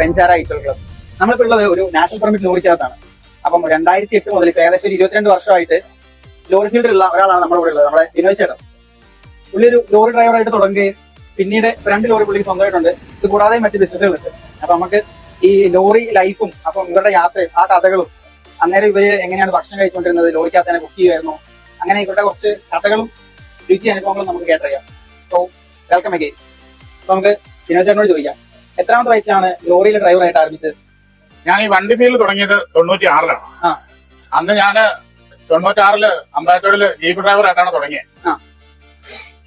ബെഞ്ചാര itel club നമ്മളിപ്പോൾ ഉള്ളത് ഒരു നാഷണൽ പെർമിറ്റ് ലോറിക്കകത്താണ്. അപ്പം രണ്ടായിരത്തി എട്ട് മുതൽ ഏകദേശം ഒരു ഇരുപത്തിരണ്ട് വർഷമായിട്ട് ലോറി ഫീൽഡിലുള്ള ഒരാളാണ് നമ്മുടെ ഇവിടെ ഉള്ളത് നമ്മുടെ വിനോദ് ചേട്ടൻ. പുള്ളി ഒരു ലോറി ഡ്രൈവറായിട്ട് തുടങ്ങുകയും പിന്നീട് രണ്ട് ലോറി പുള്ളി സ്വന്തമായിട്ടുണ്ട്. ഇത് കൂടാതെ മറ്റ് ബിസിനസ്സുകളുണ്ട്. അപ്പൊ നമുക്ക് ഈ ലോറി ലൈഫും അപ്പം ഇവരുടെ യാത്രയും ആ കഥകളും അന്നേരം ഇവർ എങ്ങനെയാണ് ഭക്ഷണം കഴിച്ചുകൊണ്ടിരുന്നത് ലോറിക്കകത്ത് തന്നെ കുക്ക് ചെയ്യുമായിരുന്നു അങ്ങനെ ഇവരുടെ കുറച്ച് കഥകളും രുചി അനുഭവങ്ങളും നമുക്ക് കേട്ടറിയാം. സോ വെൽക്കം അപ്പൊ നമുക്ക് വിനോദ് ചേട്ടനോട് ചോദിക്കാം. എത്രാമത്തെ വയസ്സിലാണ് ലോറിയിലെ ഡ്രൈവറായിട്ട് ആരംഭിച്ചത് ഞാൻ ഈ വണ്ടി ഫീൽഡ് തുടങ്ങിയത് തൊണ്ണൂറ്റി ആറിലാണ് ആ. അന്ന് ഞാൻ തൊണ്ണൂറ്റി ആറിൽ അമ്പലത്തോടിൽ ജീപ്പ് ഡ്രൈവറായിട്ടാണ് തുടങ്ങിയത് ആ.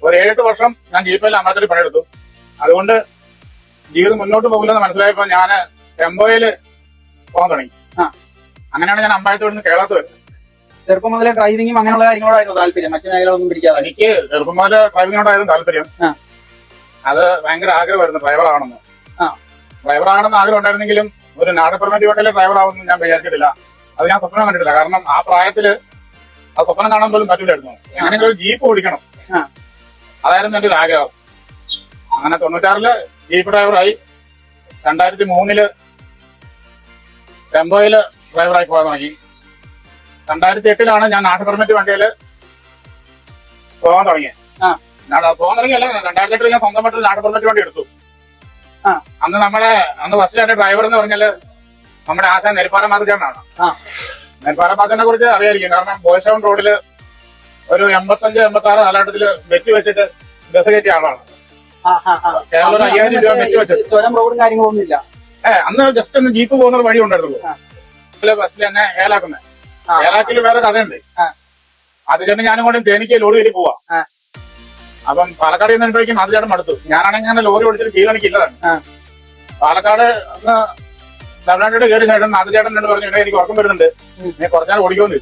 ഒരു ഏഴെട്ട് വർഷം ഞാൻ ജീപ്പിൽ അമ്പലത്തിൽ പണിയെടുത്തു അതുകൊണ്ട് ജീവിതം മുന്നോട്ട് പോകില്ലെന്ന് മനസ്സിലായപ്പോ ഞാൻ ടെമ്പോയിൽ പോകാൻ തുടങ്ങി ആ. അങ്ങനെയാണ് ഞാൻ അമ്പലത്തോട് നിന്ന് കേരളത്തിൽ വരുന്നത് ചെറുപ്പം മുതലേ ഡ്രൈവിംഗും അങ്ങനെയുള്ള കാര്യങ്ങളോടായിരുന്നു താല്പര്യം മറ്റു മേഖലകളൊന്നും പിടിക്കാതെ എനിക്ക് ചെറുപ്പം മുതൽ ഡ്രൈവിങ്ങിനോടായിരുന്നു താല്പര്യം ആ. അത് ഭയങ്കര ആഗ്രഹമായിരുന്നു ഡ്രൈവർ ആവണമെന്ന് ആ. ഡ്രൈവർ ആഗ്രഹം ഉണ്ടായിരുന്നെങ്കിലും ഒരു നാട് പെർമിറ്റ് വണ്ടിയിലെ ഡ്രൈവർ ആവുമെന്ന് ഞാൻ വിചാരിച്ചിട്ടില്ല. അത് ഞാൻ സ്വപ്നം കണ്ടിട്ടില്ല. കാരണം ആ പ്രായത്തിൽ ആ സ്വപ്നം കാണാൻ പോലും പറ്റില്ലായിരുന്നു ഞാനെങ്കിലും ഒരു ജീപ്പ് ഓടിക്കണം. അതായിരുന്നു എന്റെ ഒരു ആഗ്രഹം. അങ്ങനെ തൊണ്ണൂറ്റാറിൽ ജീപ്പ് ഡ്രൈവറായി രണ്ടായിരത്തി മൂന്നിൽ ടെമ്പോയിൽ ഡ്രൈവറായി പോകാൻ തുടങ്ങി. രണ്ടായിരത്തി എട്ടിലാണ് ഞാൻ നാട്ടു പെർമിറ്റ് വണ്ടിയിൽ പോകാൻ തുടങ്ങിയത്. ആ. ഞാൻ പോകാൻ തുടങ്ങിയല്ല രണ്ടായിരത്തി എട്ടിൽ ഞാൻ സ്വന്തമായിട്ട് നാട്ടു പെർമിറ്റ് വണ്ടി എടുത്തു. അന്ന് നമ്മൾ അന്ന് ഫസ്റ്റ് ആയിട്ട് ഡ്രൈവർ എന്ന് പറഞ്ഞാൽ നമ്മുടെ ആശാൻ നെൽപ്പാറ ആ. നെൽപ്പാറ മാതൃനെ കുറിച്ച് അറിയായിരിക്കും കാരണം ബോയ്സ് ടൗൺ റോഡിൽ ഒരു എൺപത്തഞ്ച് എൺപത്തി ആറ് കാലഘട്ടത്തിൽ വെച്ച് വെച്ചിട്ട് ബസ് കയറ്റിയ ആളാണ്. കേരളം ഒരു അയ്യായിരം രൂപ വെച്ച് വെച്ചത് ചുരം റോഡും കാര്യങ്ങളൊന്നും ഇല്ല ഏ അന്ന് ജസ്റ്റ് ഒന്ന് ജീപ്പ് പോകുന്ന ഒരു വഴി ഉണ്ടായിരുന്നു ബസ്സിൽ തന്നെ ഏലാക്കുന്നത് ഏലാക്കിൽ വേറെ കഥയുണ്ട്. അത് കഴിഞ്ഞ് ഞാനും കൂടെ തേനിക്ക് ലോഡ് കയറി പോവാ. അപ്പം പാലക്കാട് നിന്നപ്പോഴേക്കും അത് ചേട്ടൻ മടുത്തു. ഞാനാണെങ്കിൽ അങ്ങനെ ലോറി ഓടിച്ചിട്ട് ശീലം എനിക്കില്ലതാണ് പാലക്കാട് തമിഴ്നാട്ടിലോട്ട് കയറി ചേട്ടൻ അത് ചേട്ടൻ എന്നോട് പറഞ്ഞു "എടാ, എനിക്ക് ഉറക്കം വരുന്നുണ്ട്. നീ കുറച്ചാൽ ഓടിക്കുമെന്ന്.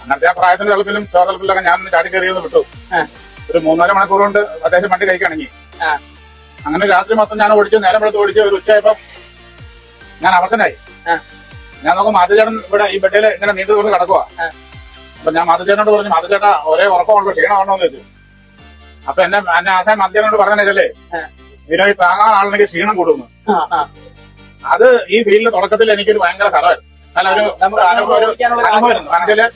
അങ്ങനത്തെ ആ. പ്രായത്തിന്റെ തലത്തിലും ചോദലത്തിലൊക്കെ ഞാൻ ചാടി കയറിയൊന്ന് വിട്ടു. ഒരു മൂന്നാൽ മണിക്കൂർ കൊണ്ട് അദ്ദേഹം വണ്ടി കഴിക്കാണെങ്കിൽ അങ്ങനെ രാത്രി മൊത്തം ഞാൻ ഓടിച്ചു നേരം വെളുത്ത് ഓടിച്ച് ഒരു ഉച്ചയായപ്പം ഞാൻ അവസനായി. ഞാൻ നോക്കും മാധുചേട്ടൻ ഇവിടെ ഈ ബെഡിൽ ഇങ്ങനെ നീണ്ടു കൊണ്ട് കിടക്കുക. അപ്പൊ ഞാൻ മാധുചേട്ടനോട് പറഞ്ഞു മാധുചേട്ടാ ഒരേ ഉറക്കമുള്ളൂ ക്ഷീണമാണോ എന്ന് ചോദിച്ചു. അപ്പൊ എന്നെ എന്നെ ആശാൻ മാധ്യമനോട് പറഞ്ഞല്ലേ ഇതിനായി താങ്ങാനാണെങ്കിൽ ക്ഷീണം കൂടുന്നു. അത് ഈ ഫീൽഡിൽ തുടക്കത്തിൽ എനിക്കൊരു ഭയങ്കര കഥമായിരുന്നു അല്ല ഒരു അനുഭവം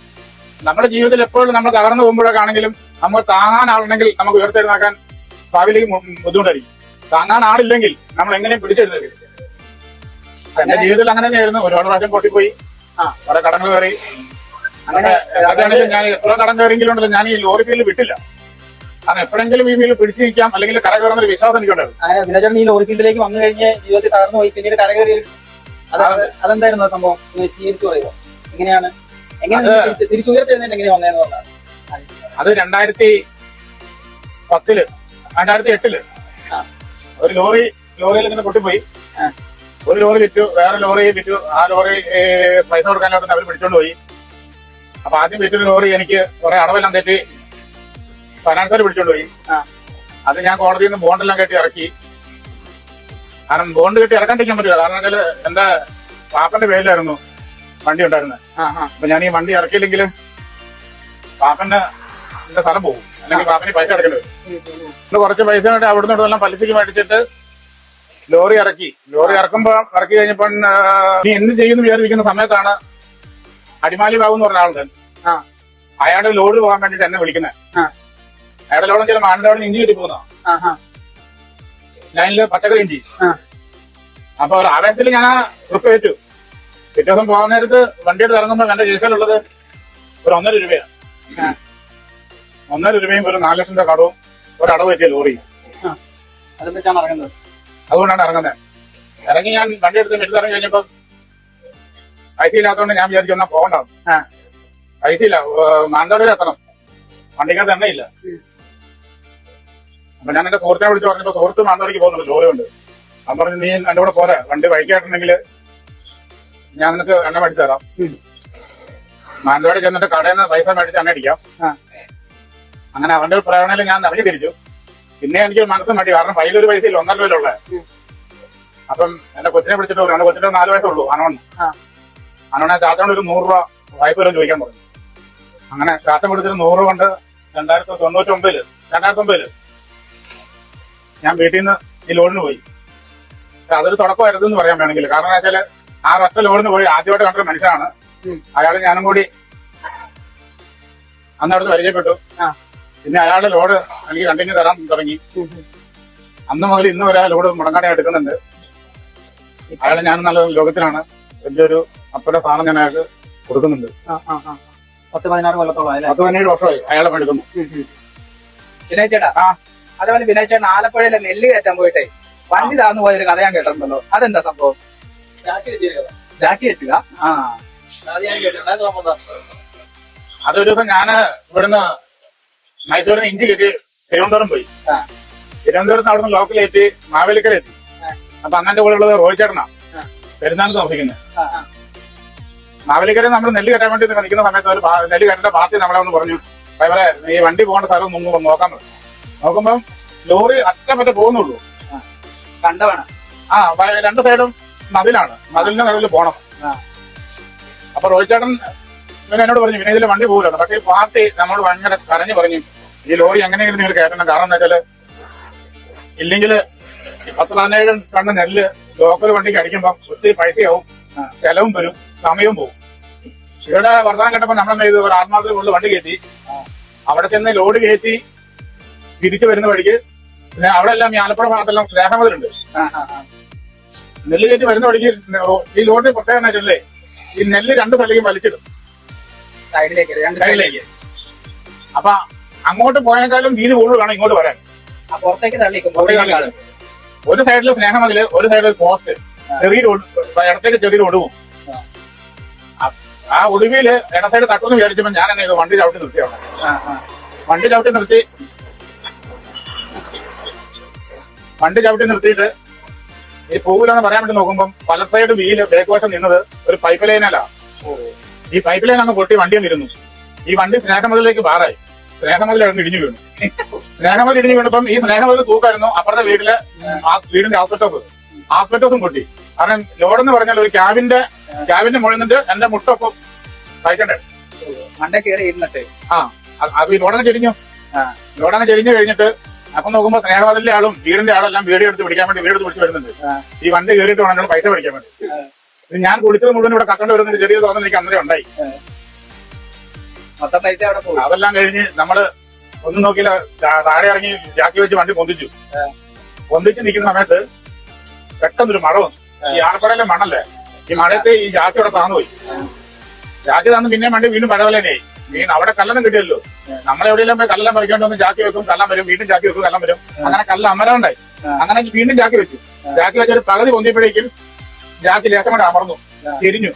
നമ്മുടെ ജീവിതത്തിൽ എപ്പോഴും നമ്മൾ തകർന്നു പോകുമ്പോഴൊക്കെ ആണെങ്കിലും നമുക്ക് താങ്ങാൻ ആളുണ്ടെങ്കിൽ നമുക്ക് ഉയർത്തെഴുന്നേക്കാൻ ഭാവിയിലേക്ക് ബുദ്ധിമുട്ടായിരിക്കും. താങ്ങാൻ ആളില്ലെങ്കിൽ നമ്മൾ എങ്ങനെയും പിടിച്ചെഴുന്നേക്കും എന്റെ ജീവിതത്തിൽ അങ്ങനെ തന്നെയായിരുന്നു. ഒരുപാട് പ്രാവശ്യം പൊട്ടിപ്പോയി. കുറെ കടങ്ങൾ കയറി. അങ്ങനെ ഞാൻ എത്ര കടം കയറിയെങ്കിലും ഉണ്ടല്ലോ ഞാൻ ഈ ലോറി ഫീൽഡ് വിട്ടില്ല. കാരണം എപ്പോഴെങ്കിലും ഈ ഫീൽഡ് പിടിച്ചു നിൽക്കാം അല്ലെങ്കിൽ കര കയറുന്ന ഒരു വിശ്വാസം എനിക്കുണ്ടായിരുന്നു. അങ്ങനെ വിനോദൻ ഈ ലോറി ഫീൽഡിലേക്ക് വന്നു കഴിഞ്ഞ് ജീവിതത്തിൽ തകർന്നു പോയി. പിന്നീട് കരകയറി അത് അതെന്തായിരുന്നു സംഭവം? വിശദീകരിച്ചു പറയുമോ? എങ്ങനെയാണ്? എങ്ങനെ അത് എങ്ങനെ വന്നതെന്ന് പറഞ്ഞാൽ അത് രണ്ടായിരത്തി പത്തിൽ രണ്ടായിരത്തി എട്ടിൽ. ഒരു ലോറി ലോറിയിൽ ഇങ്ങനെ പൊട്ടിപ്പോയി. ഒരു ലോറി വിറ്റു വേറെ ലോറി വിറ്റു. ആ ലോറി പൈസ കൊടുക്കാനായിട്ട് അവർ പിടിച്ചോണ്ട് പോയി. അപ്പൊ ആദ്യം വിറ്റൊരു ലോറി എനിക്ക് കുറെ അടവെല്ലാം തെറ്റി. ഫൈനാൻസർ പിടിച്ചോണ്ട് പോയി. അത് ഞാൻ കോടതിയിൽ നിന്ന് ബോണ്ടെല്ലാം കെട്ടി ഇറക്കി. കാരണം ബോണ്ട് കെട്ടി ഇറക്കാണ്ടിരിക്കാൻ പറ്റില്ല. കാരണം വെച്ചാൽ എന്റെ പാപ്പന്റെ പേരിലായിരുന്നു വണ്ടി ഉണ്ടായിരുന്നത് അപ്പൊ ഞാൻ ഈ വണ്ടി ഇറക്കിയില്ലെങ്കിൽ പാപ്പന്റെ എന്റെ സ്ഥലം പോകും. അല്ലെങ്കിൽ പാപ്പന് പൈസ അടക്കേണ്ടി വരും. കുറച്ച് പൈസ വേണ്ടി അവിടുന്ന് ഇവിടുന്നെല്ലാം പലിശക്ക് മേടിച്ചിട്ട് ലോറി ഇറക്കി. ലോറി ഇറക്കുമ്പോ ഇറക്കി കഴിഞ്ഞപ്പോ നീ എന്ത് ചെയ്യുന്നു വിചാരിക്കുന്ന സമയത്താണ് അടിമാലി ബാബു എന്ന് പറഞ്ഞ ആളുണ്ട്. ആ. അയാളുടെ ലോഡ് പോകാൻ വേണ്ടിട്ട് എന്നെ വിളിക്കുന്നത് ലോഡ് ചില മാനന്തവാടിന് ഇഞ്ചി കിട്ടി പോകുന്ന ലൈനിൽ പച്ചക്കറി ഇഞ്ചി അപ്പൊ ഒരു ആവേശത്തിൽ ഞാൻ ആ ട്രിപ്പ് ഏറ്റു. പിറ്റേ ദിവസം പോകാൻ നേരത്ത് വണ്ടിയെടുത്ത് ഇറങ്ങുമ്പോൾ എന്റെ കേസിലുള്ളത് ഒരു ഒന്നര രൂപയാണ്. ഒന്നര രൂപയും ഒരു നാല് ലക്ഷം രൂപ കടവും ഒരു അടവ് പറ്റിയ ലോറി. അത് ഇറങ്ങുന്നത് അതുകൊണ്ടാണ് ഇറങ്ങുന്നത് ഇറങ്ങി ഞാൻ വണ്ടി എടുത്ത് എടുത്തിറങ്ങി കഴിഞ്ഞപ്പോ പൈസ ഇല്ലാത്തതുകൊണ്ട് ഞാൻ വിചാരിച്ചു എന്നാ പോകണ്ടാവും ഐ സി ഇല്ല മാനന്തവാടിയിൽ എത്തണം വണ്ടിക്കകത്ത് എണ്ണയില്ല. ഞാൻ എന്റെ സുഹൃത്തിനെ വിളിച്ച് പറഞ്ഞപ്പോ സുഹൃത്ത് മാനന്തവാടിക്ക് പോകുന്നുണ്ട് ജോലിയുണ്ട്. ഉണ്ട് അവൻ പറഞ്ഞു നീ എന്റെ കൂടെ പോരാ വണ്ടി വഴിക്കായിട്ടുണ്ടെങ്കിൽ ഞാൻ നിനക്ക് എണ്ണ മേടിച്ചു തരാം. മാനന്തവാടി ചെന്നിട്ട് കടയിൽ നിന്ന് പൈസ മേടിച്ച് എണ്ണ അടിക്കാം. അങ്ങനെ അവന്റെ പ്രേരണയിൽ ഞാൻ ഇറങ്ങി തിരിച്ചു. പിന്നെ എനിക്ക് മനസ്സ് മടി കാരണം കയ്യിലൊരു പൈസ ഇല്ല ഒന്നര രൂപയിലുള്ള അപ്പം എന്റെ കൊച്ചിനെ വിളിച്ചിട്ട് പറഞ്ഞു എന്റെ കൊച്ചിന്റെ നാല് വയസ്സുള്ളൂ അനോൺ. അനോണെ ചാത്തോണ്ട് ഒരു നൂറ് രൂപ വായ്പ വരും ചോദിക്കാൻ പറഞ്ഞു. അങ്ങനെ ചാച്ചൻ വിളിച്ചിട്ട് നൂറ് രൂപ കൊണ്ട് രണ്ടായിരത്തി തൊണ്ണൂറ്റി ഒമ്പതിൽ രണ്ടായിരത്തി ഒമ്പതിൽ ഞാൻ വീട്ടിൽ നിന്ന് ഈ ലോഡിന് പോയി. അതൊരു തുടക്കമായിരുന്നു എന്ന് പറയാൻ വേണമെങ്കിൽ. കാരണം എന്താ വെച്ചാൽ ആ ഒറ്റ ലോഡിന് പോയി ആദ്യമായിട്ട് കണ്ടൊരു മനുഷ്യനാണ്. അയാൾ ഞാനും കൂടി അന്ന് അവിടുന്ന് പരിചയപ്പെട്ടു. പിന്നെ അയാളുടെ ലോഡ് എനിക്ക് കണ്ടിന്യൂ തരാൻ തുടങ്ങി. അന്ന് മുതൽ ഇന്ന് വരെ ആ ലോഡ് മുടങ്ങാതെ എടുക്കുന്നുണ്ട്. അയാൾ ഞാൻ നല്ല ലോകത്തിലാണ്. വലിയൊരു അപ്പയുടെ സാധനം ഞാൻ അയാൾക്ക് കൊടുക്കുന്നുണ്ട്. പത്ത് പതിനാറ് കൊല്ലത്തോളം പത്ത് പതിനേഴ് വർഷമായി അയാളെ വിനയ് ചേട്ടാ ആ. അതേപോലെ വിനയ് ചേട്ടൻ ആലപ്പുഴയിലെ നെല്ല് കയറ്റാൻ പോയിട്ടേ. വണ്ടി താന്നു പോയൊരു കഥ ഞാൻ കേട്ടിട്ടുണ്ടല്ലോ. അതെന്താ സംഭവം? ജാക്കി വെച്ചുക ആ? അതൊരു ദിവസം ഞാൻ ഇവിടുന്ന് മൈസൂരിൽ നിന്ന് ഇഞ്ചി കയറ്റി തിരുവനന്തപുരം പോയി. ആ. തിരുവനന്തപുരത്ത് അവിടുന്ന് ലോക്കലെത്തി മാവേലിക്കര എത്തി ആ. അപ്പൊ അങ്ങനെ കൂടെ ഉള്ളത് റോഹിത് ചേട്ടനാ. പെരുന്നാൾ താമസിക്കുന്നത്. മാവേലിക്കര നമ്മൾ നെല്ല് കെട്ടാൻ വേണ്ടി നിൽക്കുന്ന സമയത്ത് ഒരു നെല്ല് കെട്ടേണ്ട പാർട്ടി നമ്മളെ ഒന്ന് പറഞ്ഞു. ഡ്രൈവറെ ഈ വണ്ടി പോകേണ്ട സ്ഥലം ഒന്ന് നോക്കാൻ പറഞ്ഞു നോക്കുമ്പം ലോറി അറ്റമറ്റ പോകുന്നുള്ളൂ. കണ്ടവണം ആ രണ്ട് സൈഡും മതിലാണ് മതിലിന്റെ നടുവിൽ പോണം. അപ്പൊ റോഹിത് ചേട്ടൻ ഇവൻ എന്നോട് പറഞ്ഞു പിന്നെ ഇതിൽ വണ്ടി പോകില്ല പക്ഷേ ഈ പാർട്ടി നമ്മളോട് ഭയങ്കര കരഞ്ഞു പറഞ്ഞു ഈ ലോറി എങ്ങനെയെങ്കിലും നിങ്ങൾ കയറ്റണം. കാരണം എന്താ വെച്ചാൽ ഇല്ലെങ്കിൽ പത്ത് പതിനേഴ് കണ്ട നെല്ല് ലോക്കൽ വണ്ടിക്ക് അടിക്കുമ്പോൾ ഒത്തിരി പൈസയാവും. ചെലവും വരും സമയവും പോകും ഇവിടെ വർത്തമാനം കേട്ടപ്പോ നമ്മളെന്താ ചെയ്തു? ഒരു ആത്മാർത്ഥ കൊണ്ട് വണ്ടി കയറ്റി. അവിടെ ചെന്ന് ലോഡ് കയറ്റി തിരിച്ചു വരുന്ന വഴിക്ക് പിന്നെ അവിടെ എല്ലാം ഈ ആലപ്പുഴ ഭാഗത്തെല്ലാം സ്നേഹമതിലുണ്ട്. നെല്ല് കയറ്റി വരുന്ന വഴിക്ക് ഈ ലോഡിന് പ്രത്യേകമായിട്ടല്ലേ ഈ നെല്ല് രണ്ട് സ്ഥലത്തേക്കും വലിച്ചിടും. സൈഡിലേക്ക് സൈഡിലേക്ക്. അപ്പൊ അങ്ങോട്ട് പോയേക്കാളും വീതി കൂടുതൽ വേണം ഇങ്ങോട്ട് വരാൻ. പുറത്തേക്ക് തള്ളിക്കും ഒരു സൈഡിൽ സ്നേഹമതിൽ ഒരു സൈഡിൽ പോസ്റ്റ്. ചെറിയ റോഡ് ഇടത്തേക്ക് ചെറിയ ഒടുവും ആ- ആ ഒടുവിൽ ഇട സൈഡ് തട്ടുമെന്ന് വിചാരിച്ചപ്പോ ഞാൻ എന്നെ വണ്ടി ചവിട്ടി നിർത്തിയാണ്. വണ്ടി ചവിട്ടി നിർത്തി വണ്ടി ചവിട്ടി നിർത്തിയിട്ട് ഈ പോകില്ലെന്ന് പറയാൻ വേണ്ടി നോക്കുമ്പോൾ പല സൈഡ് വീൽ ബേക്ക് വശം നിന്നത് ഒരു പൈപ്പ് ലൈനല്ല ഈ പൈപ്പ് ലൈൻ അങ്ങ് പൊട്ടി വണ്ടി നിരുന്നു ഈ വണ്ടി സ്നേഹമതിലേക്ക് പാറായി. സ്നേഹമതിൽ അവിടെ ഇടിഞ്ഞു വീണു. സ്നേഹമതിൽ ഇടിഞ്ഞു വീണപ്പം ഈ സ്നേഹമതിൽ തൂക്കായിരുന്നു അപ്പുറത്തെ വീട്ടിലെ വീടിന്റെ ആസ്പെറ്റോസ് ആസ്പെറ്റോസും പൊട്ടി. കാരണം ലോഡെന്ന് പറഞ്ഞാൽ ഒരു ക്യാബിന്റെ ക്യാബിന്റെ മുകളിൽ നിന്നിട്ട് എന്റെ മുട്ടൊപ്പം കഴിക്കണ്ടേ മണ്ട കയറി ഇരുന്നിട്ട്. ആ. അപ്പൊ ഈ ലോഡങ്ങ് ചെരിഞ്ഞു. ആ. ലോഡങ്ങ് ചെരിഞ്ഞു കഴിഞ്ഞിട്ട് അപ്പൊ നോക്കുമ്പോ സ്നേഹവാദിന്റെ ആളും വീടിന്റെ ആളെല്ലാം വീഡിയോ എടുത്ത് പിടിക്കാൻ വേണ്ടി വീട് എടുത്ത് പിടിച്ച് വരുന്നുണ്ട്. ഈ വണ്ടി കയറിയിട്ട് വേണം എന്നോട് പൈസ പിടിക്കാൻ വേണ്ടി. ഞാൻ കുടിച്ചത് മുഴുവൻ ഇവിടെ കത്തേണ്ടി വരുന്ന ചെറിയ തോന്നൽ എനിക്ക് അന്നേരം ഉണ്ടായി. മൊത്തം പൈസ അവിടെ അതെല്ലാം കഴിഞ്ഞ് നമ്മൾ ഒന്നും നോക്കിയില്ല താഴെ ഇറങ്ങി ജാക്കി വെച്ച് വണ്ടി പൊന്തിച്ചു. പൊന്തിച്ച് നിൽക്കുന്ന സമയത്ത് പെട്ടെന്നൊരു മഴ വന്നു. ഈ ആലപ്പുഴയിലെ മണല്ലേ? ഈ മഴയത്ത് ഈ ജാക്കി അവിടെ താന്നു പോയി. ജാക്കി തന്നു പിന്നെ വണ്ടി വീണ്ടും പഴവലനെയായി മീൻ അവിടെ കല്ലൊന്നും കിട്ടിയല്ലോ. നമ്മളെവിടെയെല്ലാം പോയി കല്ലെല്ലാം പറിക്കേണ്ടി വന്ന് ജാക്കി വെക്കും കല്ലം വരും വീണ്ടും ജാക്കി വെക്കും കല്ലം വരും. അങ്ങനെ കല്ല് അമരണ്ടായി. അങ്ങനെ വീണ്ടും ജാക്കി വെച്ചു. ജാക്കി വെച്ചൊരു പകുതി പൊന്തിയപ്പോഴേക്കും ജാക്കി ലേഖനം അമർന്നു തിരിഞ്ഞു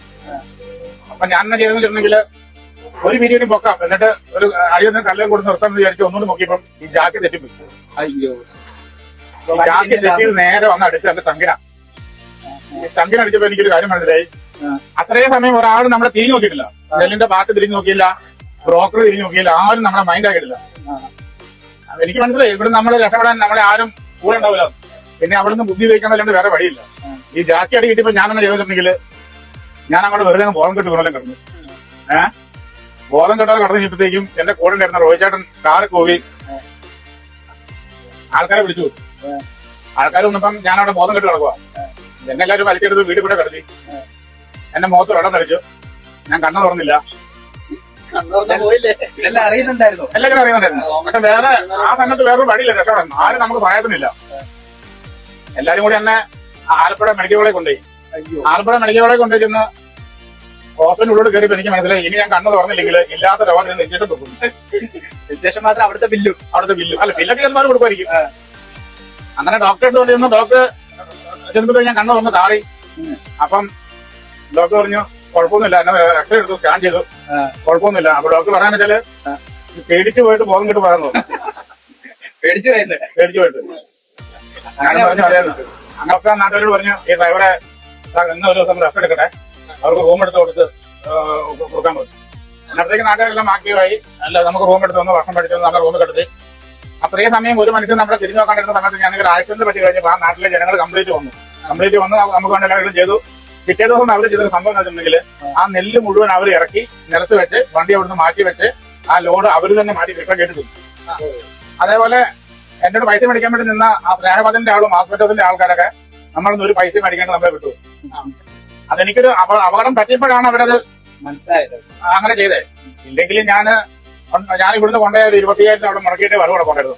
അപ്പൊ ഞാൻ എന്നാ ചെയ്തെന്ന് വെച്ചിട്ടുണ്ടെങ്കിൽ ഒരു പിരീഡ് പൊക്കാം. എന്നിട്ട് ഒരു അടിയൊന്നും കല്ലും കൊടുത്ത് നിർത്താൻ വിചാരിച്ചു ഒന്നുകൂടി നോക്കിയപ്പം ഈ ജാക്കി തെറ്റിപ്പോയി. അയ്യോ. ജാക്കി തെറ്റി നേരെ വന്ന് അടിച്ച് എന്റെ തങ്കിന. ഈ തങ്കിന അടിച്ചപ്പോ എനിക്കൊരു കാര്യം മനസ്സിലായി. അത്രയും സമയം ഒരാൾ നമ്മളെ തിരിഞ്ഞു നോക്കിയിട്ടില്ല. നെല്ലിന്റെ പാട്ട് തിരിഞ്ഞു നോക്കിയില്ല. ബ്രോക്കർ തിരിഞ്ഞു നോക്കിയില്ല. ആരും നമ്മളെ മൈൻഡ് ആക്കിയിട്ടില്ല. അപ്പൊ എനിക്ക് മനസ്സിലായി ഇവിടെ നമ്മൾ രക്ഷപ്പെടാൻ നമ്മളെ ആരും കൂടെ ഉണ്ടാവില്ല. പിന്നെ അവിടെ നിന്ന് ബുദ്ധി ഉപയോഗിക്കാൻ വേറെ വഴിയില്ല. ഈ ജാക്കി അടി കിട്ടിയപ്പോ ഞാൻ തന്നെ ചെയ്തിട്ടുണ്ടെങ്കിൽ ഞാൻ അങ്ങോട്ട് വെറുതെ ബോധം കെട്ട് വീണെല്ലാം കിടന്നു. ഏഹ് ബോധം കെട്ടാതെ കടന്നു കഴിഞ്ഞപ്പോഴത്തേക്കും എന്റെ കൂടെ ഉണ്ടായിരുന്ന റോഹിച്ചേട്ടൻ കാറ് കോവി ആൾക്കാരെ വിളിച്ചു. ആൾക്കാർ വന്നപ്പം ഞാൻ അവിടെ ബോധം കെട്ട് കിടക്കുക എന്നെല്ലാവരും വലിച്ചെടുത്ത് വീട്ടിൽ കൂടെ കിടത്തി. എന്റെ മുഖത്ത് വെള്ളം തെളിച്ചു. ഞാൻ കണ്ണു തുറന്നില്ല. എല്ലാം അറിയുന്നുണ്ടായിരുന്നു? എല്ലാവരും അറിയുന്നുണ്ടായിരുന്നു. പക്ഷെ വേറെ ആ സമയത്ത് വേറൊരു വഴിയില്ല രക്ഷപ്പെടാൻ ആരും നമുക്ക് ഭയത്തിനില്ല എല്ലാരും കൂടി എന്നെ ആലപ്പുഴ മെഡിക്കൽ കോളേജ് കൊണ്ടുപോയി. ആലപ്പുഴ മെഡിക്കൽ കോളേജ് കൊണ്ടുപോയി ചെന്ന് ഹോസ്പിറ്റലിന്റെ ഉള്ളോട് കയറിയപ്പോ എനിക്ക് മനസ്സിലായി ഇനി ഞാൻ കണ്ണു തുറന്നില്ലെങ്കിൽ ഇല്ലാത്ത രോഗത്തിന് ഇഞ്ചക്ഷൻ കൊടുക്കും ഉദ്ദേശം മാത്രം അവിടുത്തെ ബില്ലും. അവിടുത്തെ ബില്ലും. അല്ല ബില്ലൊക്കെ ചെന്നാലും കൊടുക്കുമായിരിക്കും. അങ്ങനെ ഡോക്ടറെ അടുത്ത് ഡോക്ടർ ചെന്നപ്പോ ഞാൻ കണ്ണു തുറന്ന് താറി അപ്പം ഡോക്ടർ പറഞ്ഞു കുഴപ്പമൊന്നുമില്ല എന്നെ എക്സ്റേ എടുത്തു സ്കാൻ ചെയ്തു. കുഴപ്പമൊന്നുമില്ല. അപ്പൊ ഡോക്ടർ പറയാന്ന് വെച്ചാൽ പേടിച്ചു പോയിട്ട് ബോധം കിട്ടു പറഞ്ഞു. പേടിച്ചു പോയെന്ന് പേടിച്ചു പോയിട്ട്. അങ്ങനെ പറഞ്ഞു അറിയാറുണ്ട് അങ്ങനെ നാട്ടുകാരോട് പറഞ്ഞു ഈ ഡ്രൈവറെ ഇന്ന് ഒരു ദിവസം റെസ്റ്റ് എടുക്കട്ടെ. അവർക്ക് റൂം എടുത്ത് കൊടുത്ത് കൊടുക്കാൻ പറ്റും അന്നത്തേക്ക് നാട്ടുകാരെല്ലാം ആക്റ്റീവായി അല്ല നമുക്ക് റൂം എടുത്ത് വന്ന് ഭക്ഷണം പഠിച്ചു നമ്മുടെ റൂമിൽ കിടത്തി. അത്രയും സമയം ഒരു മനുഷ്യൻ നമ്മളെ തിരിഞ്ഞു നോക്കാണ്ടിരുന്ന സമയത്ത് ഞാൻ ഒരു ആക്സിഡന്റ് പറ്റി കഴിഞ്ഞപ്പോൾ ആ നാട്ടിലെ ജനങ്ങൾ കംപ്ലീറ്റ് വന്നു. കംപ്ലീറ്റ് വന്ന് നമുക്ക് വേണ്ട എല്ലാവരും ചെയ്തു. പിറ്റേ ദിവസം അവർ ചെയ്തൊരു സംഭവം എന്ന് വെച്ചിട്ടുണ്ടെങ്കിൽ ആ നെല്ല് മുഴുവൻ അവർ ഇറക്കി നിലത്ത് വെച്ച് വണ്ടി അവിടുന്ന് മാറ്റി വെച്ച് ആ ലോഡ് അവർ തന്നെ മാറ്റി റിട്ടേൺ കേട്ടു അതേപോലെ എന്നോട് പൈസ മേടിക്കാൻ വേണ്ടി നിന്ന ആ സ്നേഹപതിന്റെ ആളും ഹോസ്പിറ്റലിന്റെ ആൾക്കാരൊക്കെ നമ്മളൊന്നും ഒരു പൈസ മേടിക്കാണ്ട് നമ്മളെ വിട്ടു. അതെനിക്കൊരു അപ- അപകടം പറ്റിയപ്പോഴാണ് അവരത് മനസ്സിലായത്. അങ്ങനെ ചെയ്തേ. ഇല്ലെങ്കിൽ ഞാൻ ഞാൻ ഇവിടുന്ന് കൊണ്ടുപോയ ഒരു ഇരുപത്തിയായിരത്തി അവിടെ മുടക്കിയിട്ട് വരവ് കൂടെ കൊണ്ടിരുന്നു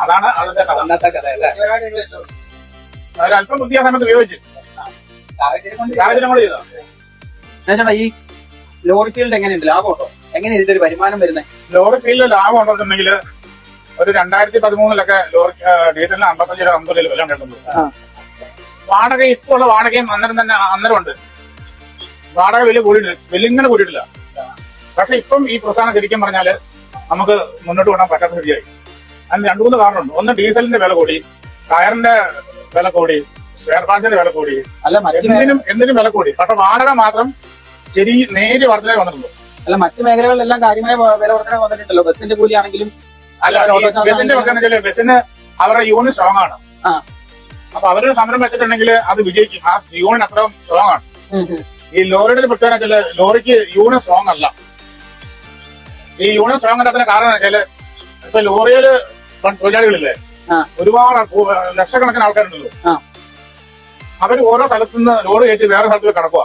അതാണ് അതിന്റെ കഥ. അന്നത്തെ കഥ അല്ലേ? ഒരല്പം ബുദ്ധി ആ സമയത്ത് ഉപയോഗിച്ചു. ചേട്ടാ ഈ ലോറി ഫീൽഡ് എങ്ങനെയുണ്ട്? ലാഭമുണ്ടോ? എങ്ങനെ ഇതിന്റെ ഒരു വരുമാനം വരുന്നത് ലോറി ഫീൽഡിൽ ലാഭം ഉണ്ടെന്നുണ്ടെങ്കിൽ ഒരു രണ്ടായിരത്തി പതിമൂന്നിലൊക്കെ ലോറി ഡീസലിന് അമ്പത്തഞ്ച് രൂപ അമ്പത് രൂപ വില ആ. വാടക ഇപ്പോൾ ഉള്ള വാടകയും അന്നേരം തന്നെ അന്നേരം ഉണ്ട് വാടക വില കൂടിയിട്ടില്ല. ഇങ്ങനെ കൂടിയിട്ടില്ല. പക്ഷെ ഇപ്പം ഈ പ്രസ്ഥാനം ശരിക്കും പറഞ്ഞാൽ നമുക്ക് മുന്നോട്ട് പോകാൻ പറ്റാത്ത സ്ഥിതിയായി. അതിന് രണ്ടു മൂന്ന് കാരണമുണ്ട്. ഒന്ന് ഡീസലിന്റെ വില കൂടി ടയറിന്റെ വില കൂടി പാർട്സിന്റെ വില കൂടി. അല്ല എന്തിനും എന്തിനും വില കൂടി. പക്ഷെ വാടക മാത്രം ശരി നേരിയ വർധന വന്നിട്ടുള്ളൂ. അല്ല മറ്റു മേഖലകളിലെല്ലാം കാര്യമായ വില വർധന വന്നിട്ടുണ്ടല്ലോ. ബസ്സിന്റെ കൂലി ആണെങ്കിലും അല്ല വെക്കാന്ന് വെച്ചാൽ ബസിന് അവരുടെ യൂണിറ്റ് സ്ട്രോങ് ആണ്. അപ്പൊ അവരൊരു സമരം വെച്ചിട്ടുണ്ടെങ്കിൽ അത് വിജയിക്കും. ആ യൂണിറ്റ് അത്ര സ്ട്രോങ് ആണ്. ഈ ലോറിയുടെ പ്രത്യേകത വെച്ചാൽ ലോറിക്ക് യൂണിറ്റ് സ്ട്രോങ് അല്ല. ഈ യൂണിറ്റ് സ്ട്രോങ് അല്ലാത്തതിന് കാരണം വെച്ചാൽ ഇപ്പൊ ലോറിയിൽ തൊഴിലാളികളില്ലേ? ഒരുപാട് ലക്ഷക്കണക്കിന് ആൾക്കാരുണ്ടല്ലോ. അവർ ഓരോ സ്ഥലത്തു നിന്ന് ലോഡ് കയറ്റി വേറെ സ്ഥലത്ത് കിടക്കുക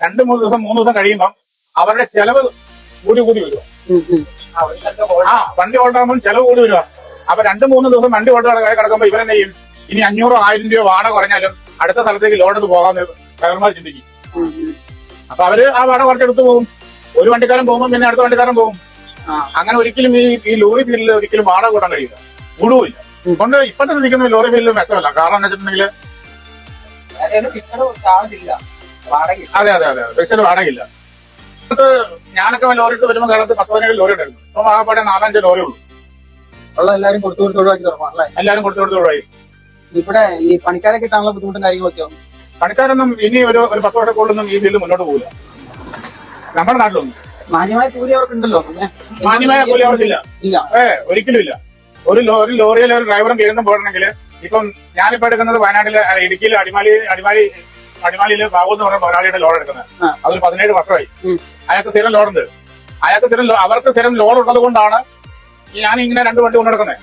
രണ്ടു മൂന്ന് ദിവസം മൂന്ന് ദിവസം കഴിയുമ്പോൾ അവരുടെ ചെലവ് കൂടി കൂടി വരും. ഉം, ഉം. ആ, വണ്ടി ഓട്ടാകുമ്പോൾ ചെലവ് കൂടി വരിക അപ്പൊ രണ്ടു മൂന്ന് ദിവസം വണ്ടി ഓട്ടാതെ കിടക്കുമ്പോൾ കിടക്കുമ്പോ ഇവരെന്നെ ചെയ്യും? ഇനി അഞ്ഞൂറോ ആയിരം രൂപയോ വാടക കുറഞ്ഞാലും അടുത്ത സ്ഥലത്തേക്ക് ലോഡെടുത്ത് പോകാൻ ഡ്രൈവർമാർ ചിന്തിക്കും. അപ്പൊ അവർ ആ വാടക കുറച്ചെടുത്ത് പോകും. ഒരു വണ്ടിക്കാരൻ പോകുമ്പോൾ പിന്നെ അടുത്ത വണ്ടിക്കാരൻ പോകും. അങ്ങനെ ഒരിക്കലും ഈ ഈ ലോറി ഫീൽഡിൽ ഒരിക്കലും വാടക കൂടാൻ കഴിയില്ല. കൂടുവില്ല. ഉം. കൊണ്ട് ഇപ്പോഴത്തെ നിൽക്കുന്ന ലോറി ഫീൽഡിൽ മെച്ചമല്ല കാരണം എന്ന് വെച്ചിട്ടുണ്ടെങ്കിൽ ഫിക്സഡ് ചാർജ് ഇല്ല വാടക അതെ അതെ അതെ ഫിക്സഡ് വാടകയില്ല. ഞാനൊക്കെ ലോറിട്ട് വരുമ്പോൾ കേരളത്തിൽ പത്ത് പതിനേഴ് ലോറി ഉണ്ടായിരുന്നു. ഇപ്പൊ ആകപ്പാടെ നാലഞ്ച് ലോറി ഉള്ളൂ. ഉള്ള എല്ലാവരും കൊടുത്തു കൊടുത്ത് ഒഴിവാക്കി തുടങ്ങും അല്ലേ? എല്ലാവരും കൊടുത്തു കൊടുത്ത് ഒഴിവായി ഇവിടെ ഈ പണിക്കാരെ കിട്ടാനുള്ള ബുദ്ധിമുട്ടും കാര്യങ്ങളൊക്കെ പണിക്കാരൊന്നും ഇനി ഒരു ഒരു പത്ത് വർഷം കൂടുതലൊന്നും ഈ ബില്ല് മുന്നോട്ട് പോകില്ല നമ്മുടെ നാട്ടിലൊന്നും. മാന്യമായ കൂലി അവർക്കുണ്ടല്ലോ ഉണ്ടല്ലോ മാന്യമായ കൂലി അവർക്കില്ല. ഇല്ല. ഏ ഒരിക്കലും ഇല്ല. ഒരു ലോറി ലോറിയിൽ ഒരു ഡ്രൈവറും വീണ്ടും പോകണമെങ്കിൽ ഇപ്പം ഞാനിപ്പോ എടുക്കുന്നത് വയനാട്ടിലെ ഇടുക്കിയിൽ അടിമാലി അടിമാലി അടിമാലിയിൽ ബാബു എന്ന് പറഞ്ഞ പോരാളിയുടെ ലോഡ് എടുക്കുന്നത്. അതൊരു പതിനേഴ് വർഷമായി. അയാൾക്ക് സ്ഥിരം ലോഡുണ്ട്. അയാൾക്ക് സ്ഥിരം അവർക്ക് സ്ഥിരം ലോഡ് ഉള്ളത് കൊണ്ടാണ് ഞാൻ ഇങ്ങനെ രണ്ട് വണ്ടി കൊണ്ടു നടക്കുന്നത്.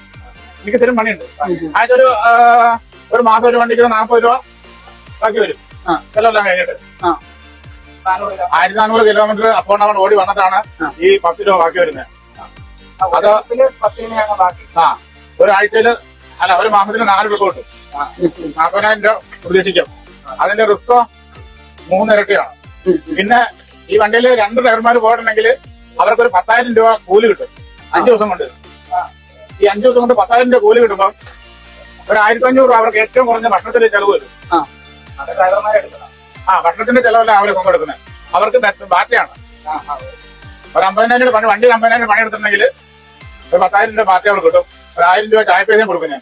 എനിക്ക് സ്ഥിരം പണിയുണ്ട്. ഉം. ഒരു ഒരു മാസം ഒരു വണ്ടിക്ക് നാൽപ്പത് രൂപ ബാക്കി വരും. എല്ലാം കഴിഞ്ഞിട്ട്. ആയിരത്തി നാനൂറ് കിലോമീറ്റർ അപ്പോൾ അവൻ ഓടി വന്നിട്ടാണ് ഈ പത്ത് രൂപ ബാക്കി വരുന്നത്. അത് ആ. ഒരാഴ്ചയിൽ അല്ല ഒരു മാസത്തിൽ നാല് രൂപ കിട്ടും നാൽപ്പതിനായിരം രൂപ പ്രതീക്ഷിക്കാം അതിന്റെ റിസ്ക് മൂന്നിരട്ടിയാണ് പിന്നെ ഈ വണ്ടിയിൽ രണ്ട് ഡ്രൈവർമാർ പോയിട്ടുണ്ടെങ്കിൽ അവർക്ക് ഒരു പത്തായിരം രൂപ കൂലി കിട്ടും. അഞ്ചു ദിവസം കൊണ്ട്. ഈ അഞ്ചു ദിവസം കൊണ്ട് പത്തായിരം രൂപ കൂലി കിട്ടുമ്പോൾ ഒരു ആയിരത്തി അഞ്ഞൂറ് രൂപ അവർക്ക് ഏറ്റവും കുറഞ്ഞ ഭക്ഷണത്തിന്റെ ചെലവ് വരും. ആ. ഭക്ഷണത്തിന്റെ ചെലവല്ല അവർ സ്വന്തം എടുക്കുന്നത് അവർക്ക് ബാറ്റയാണ്. ഒരു അമ്പതിനായിരം രൂപ വണ്ടി അമ്പതിനായിരം പണി എടുത്തിട്ടുണ്ടെങ്കിൽ ഒരു പത്തായിരം രൂപ ബാറ്റ അവർക്ക് കിട്ടും. ഒരു ആയിരം രൂപ ചായപ്പേതയും കൊടുക്കുന്നത്.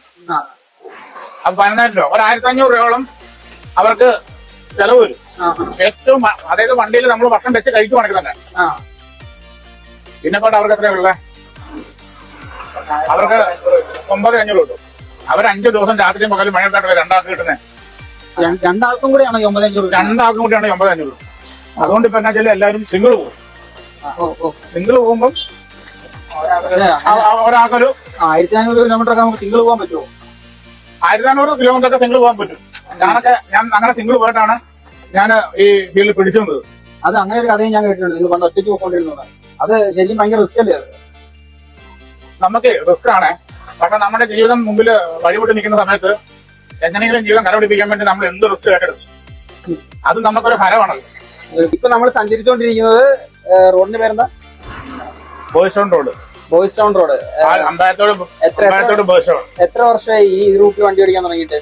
അപ്പൊ പതിനായിരം രൂപ. ഒരു ആയിരത്തി അഞ്ഞൂറ് രൂപയോളം അവർക്ക് ചെലവ് വരും. ഏറ്റവും അതായത് വണ്ടിയിൽ നമ്മൾ ഭക്ഷണം വെച്ച് കഴിക്കുവാണെങ്കിൽ തന്നെ. പിന്നെ പാട്ട് അവർക്ക് എത്രയാ ഉള്ളത് അവർക്ക് ഒമ്പത് അഞ്ഞൂറ് കിട്ടും. അവർ അഞ്ചു ദിവസം രാത്രിയും പകലും മണിയെടുത്തായിട്ട് രണ്ടാൾക്ക് കിട്ടുന്നത് രണ്ടാൾക്കും കൂടെയാണോ ഒമ്പത് അഞ്ഞൂറ് രണ്ടാൾക്കും കൂടിയാണ് ഒമ്പത് അഞ്ഞൂറ്? അതുകൊണ്ട് ഇപ്പൊ എന്നാ വെച്ചാൽ എല്ലാവരും സിംഗിൾ പോകും സിംഗിൾ പോകുമ്പോൾ ഒരാൾക്കൊരു ആയിരത്തി അഞ്ഞൂറ് കിലോമീറ്റർ ഒക്കെ നമുക്ക് സിംഗിൾ പോകാൻ പറ്റുമോ? ആയിരത്തി അഞ്ഞൂറ് കിലോമീറ്റർ ഒക്കെ സിംഗിൾ പോകാൻ പറ്റും. ഞാനൊക്കെ ഞാൻ അങ്ങനെ സിംഗിൾ പോയിട്ടാണ് ഞാൻ ഈ ഫീൽഡിൽ പിടിച്ചു നിന്നത് അത് അങ്ങനെ ഒരു കഥയും ഞാൻ കേട്ടിട്ടുണ്ട്. നിങ്ങൾ പണ്ട് ഒറ്റയ്ക്ക് പോയിക്കൊണ്ടിരുന്നത്. അത് ശരിക്കും ഭയങ്കര റിസ്ക് അല്ലേ അത്? നമുക്ക് റിസ്ക് ആണ്. പക്ഷെ നമ്മുടെ ജീവിതം മുമ്പിൽ വഴിവിട്ട് നിൽക്കുന്ന സമയത്ത് എങ്ങനെയെങ്കിലും ജീവിതം കരപിടിപ്പിക്കാൻ വേണ്ടി നമ്മൾ എന്ത് റിസ്ക് ഏറ്റെടുക്കും? അത് നമുക്കൊരു ഫലമാണ് ഇപ്പൊ നമ്മൾ സഞ്ചരിച്ചുകൊണ്ടിരിക്കുന്നത് റോഡിന് പേരെന്താ? Boys town road boys town road എത്ര അമ്പായത്തോട് ബോയ്സ് ടൗൺ എത്ര വർഷമായി ഈ റൂട്ടിൽ വണ്ടി ഓടിക്കാൻ തുടങ്ങിയിട്ട്?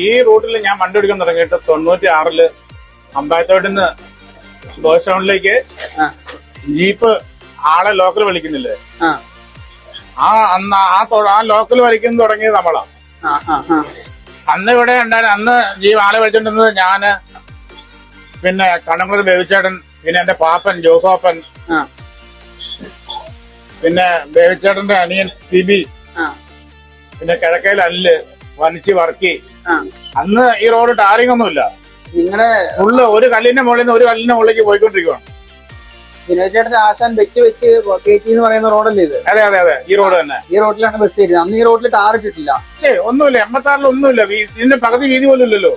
ഈ റൂട്ടിൽ ഞാൻ വണ്ടി ഓടിക്കാൻ തുടങ്ങിയിട്ട് തൊണ്ണൂറ്റി ആറിൽ അമ്പായത്തോട്ടിൽ നിന്ന് ബോയ്സ് ടൗണിലേക്ക്. ജീപ്പ് ആളെ ലോക്കൽ വിളിക്കുന്നില്ലേ? ആ. അന്ന് ആ ആ ലോക്കൽ വലിക്കുന്ന തുടങ്ങിയത് നമ്മളാ. അന്ന് ഇവിടെ ഉണ്ടായിരുന്നു അന്ന് ജീവ ആളെ വിളിച്ചോണ്ടിരുന്നത് ഞാൻ. പിന്നെ കണ്ണമ്പൂർ ബേബിച്ചേട്ടൻ പിന്നെ എന്റെ പാപ്പൻ ജോസോപ്പൻ പിന്നെ ബേബിച്ചേട്ടന്റെ അനിയൻ സിബി. പിന്നെ കിഴക്കയിൽ അല്ല് വനിച്ച് വർക്കി. അന്ന് ഈ റോഡ് ടാറിംഗ് ഒന്നുമില്ല നിങ്ങളെ ഉള്ള ഒരു കല്ലിന്റെ മുകളിൽ നിന്ന് ഒരു കല്ലിന്റെ മുകളിലേക്ക് പോയിക്കൊണ്ടിരിക്കുകയാണ് വിനോദ് ആശാൻ വെച്ച് വെച്ച് എന്ന് പറയുന്ന റോഡല്ലേ ഇത്? അതെ അതെ അതെ. ഈ റോഡ് തന്നെ. ഈ റോഡിലാണ് ബസ് കയറ്റിയത് അന്ന് ഈ റോഡിൽ ടാർ ഇട്ടിട്ടില്ല. ഏ ഒന്നുമില്ല. എമ്പത്താറിൽ ഒന്നുമില്ല. ഇതിന്റെ പകുതി വീതി പോലും ഇല്ലല്ലോ.